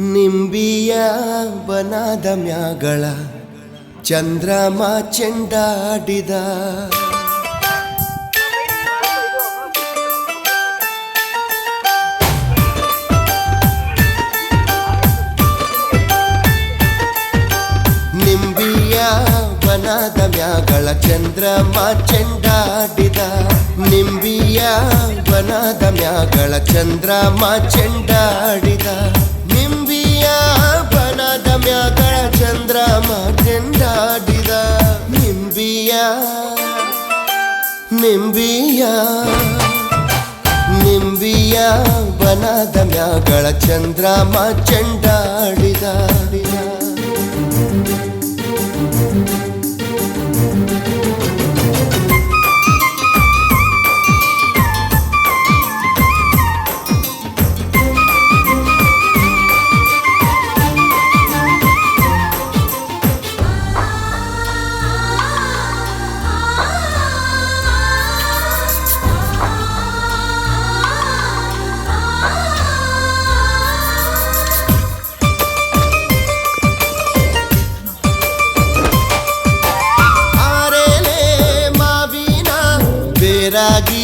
ನಿಂಬಿಯ ಬನಾದ ಮ್ಯಾಗಳ ಚಂದ್ರಮ ಚೆಂಡಾಡಿದ. ನಿಂಬಿಯ ಬನಾದ ಮ್ಯಾಗಳ ಚಂದ್ರಮ ಚೆಂಡಾಡಿದ. ನಿಂಬಿಯ ಬನಾದ ಮ್ಯಾಗಳ ಚಂದ್ರಮ ಚೆಂಡಾಡಿದ. ಚೆಂಡಾಡಿದ ನಿಂಬಿಯ ನಿಂಬಿಯ ನಿಂಬಿಯ ಮ್ಯಾಗಳ ಚಂದ್ರಮ ಚೆಂಡಾಡಿದ aquí.